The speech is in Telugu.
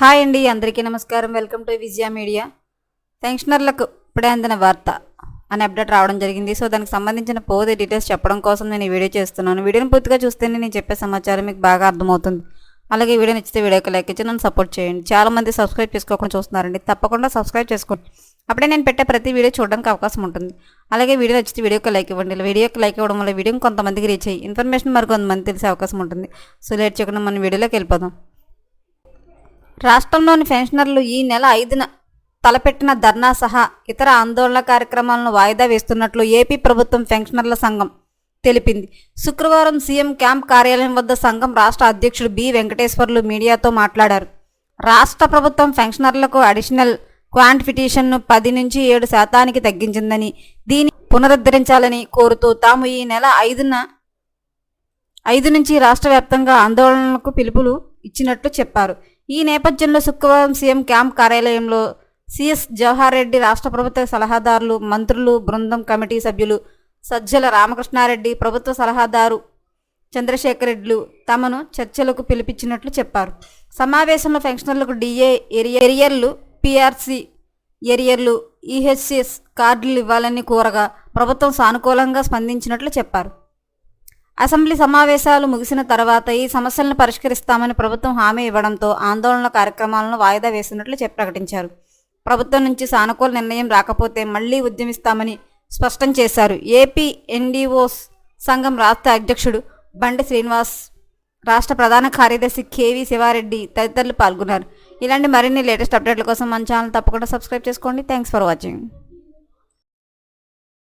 హాయ్ అండి అందరికీ నమస్కారం. Welcome to Vijaya media. పెన్షనర్లకు ఇప్పుడే అందిన వార్త అని అప్డేట్ రావడం జరిగింది. సో దానికి సంబంధించిన పోతే డీటెయిల్స్ చెప్పడం కోసం నేను ఈ వీడియో చేస్తున్నాను. వీడియోని పూర్తిగా చూస్తేనే నేను చెప్పే సమాచారం మీకు బాగా అర్థమవుతుంది. అలాగే వీడియో నచ్చితే వీడియోకి లైక్ ఇచ్చి నన్ను సపోర్ట్ చేయండి. చాలా మంది సబ్స్క్రైబ్ చేసుకోకుండా చూస్తున్నారండి. తప్పకుండా సబ్స్క్రైబ్ చేసుకోండి. అప్పుడే నేను పెట్టే ప్రతి వీడియో చూడడానికి అవకాశం ఉంటుంది. అలాగే వీడియో నచ్చితే వీడియోకి లైక్ ఇవ్వండి. వీడియోకి లైక్ ఇవ్వడం వల్ల వీడియో కొంతమందికి రీచ్ అయ్యి ఇన్ఫర్మేషన్ మరి కొంతమంది తెలిసే అవకాశం ఉంటుంది. సో లేట్ చేయకుండా మన వీడియోలోకి వెళ్ళిపోదాం. రాష్ట్రంలోని పెన్షనర్లు ఈ నెల ఐదున తలపెట్టిన ధర్నా సహా ఇతర ఆందోళన కార్యక్రమాలను వాయిదా వేస్తున్నట్లు ఏపీ ప్రభుత్వం పెన్షనర్ల సంఘం తెలిపింది. శుక్రవారం సీఎం క్యాంప్ కార్యాలయం వద్ద సంఘం రాష్ట్ర అధ్యక్షుడు బి. వెంకటేశ్వర్లు మీడియాతో మాట్లాడారు. రాష్ట్ర ప్రభుత్వం పెన్షనర్లకు అడిషనల్ క్వాంటిఫికేషన్ను పది నుంచి ఏడు శాతానికి తగ్గించిందని దీన్ని పునరుద్ధరించాలని కోరుతూ తాము ఈ నెల ఐదున ఐదు నుంచి రాష్ట్ర వ్యాప్తంగా ఆందోళనలకు పిలుపులు ఇచ్చినట్లు చెప్పారు. ఈ నేపథ్యంలో శుక్రవారం సీఎం క్యాంప్ కార్యాలయంలో సిఎస్ జవహర్ రెడ్డి రాష్ట్ర ప్రభుత్వ సలహాదారులు మంత్రులు బృందం కమిటీ సభ్యులు సజ్జల రామకృష్ణారెడ్డి ప్రభుత్వ సలహాదారు చంద్రశేఖర్ రెడ్డిలు తమను చర్చలకు పిలిపించినట్లు చెప్పారు. సమావేశంలో పెన్షనర్లకు డిఏ ఎరియర్లు ఏరియర్లు పిఆర్సి ఏరియర్లు ఈహెచ్సిఎస్ కార్డులు ఇవ్వాలని కోరగా ప్రభుత్వం సానుకూలంగా స్పందించినట్లు చెప్పారు. అసెంబ్లీ సమావేశాలు ముగిసిన తర్వాత ఈ సమస్యలను పరిష్కరిస్తామని ప్రభుత్వం హామీ ఇవ్వడంతో ఆందోళన కార్యక్రమాలను వాయిదా వేసినట్లు చెప్పి ప్రకటించారు. ప్రభుత్వం నుంచి సానుకూల నిర్ణయం రాకపోతే మళ్ళీ ఉద్యమిస్తామని స్పష్టం చేశారు. ఏపీ ఎన్డీఓస్ సంఘం రాష్ట్ర అధ్యక్షుడు బండి శ్రీనివాస్ రాష్ట్ర ప్రధాన కార్యదర్శి కేవీ శివారెడ్డి తదితరులు పాల్గొన్నారు. ఇలాంటి మరిన్ని లేటెస్ట్ అప్డేట్ల కోసం మన ఛానల్ తప్పకుండా సబ్స్క్రైబ్ చేసుకోండి. Thanks for watching.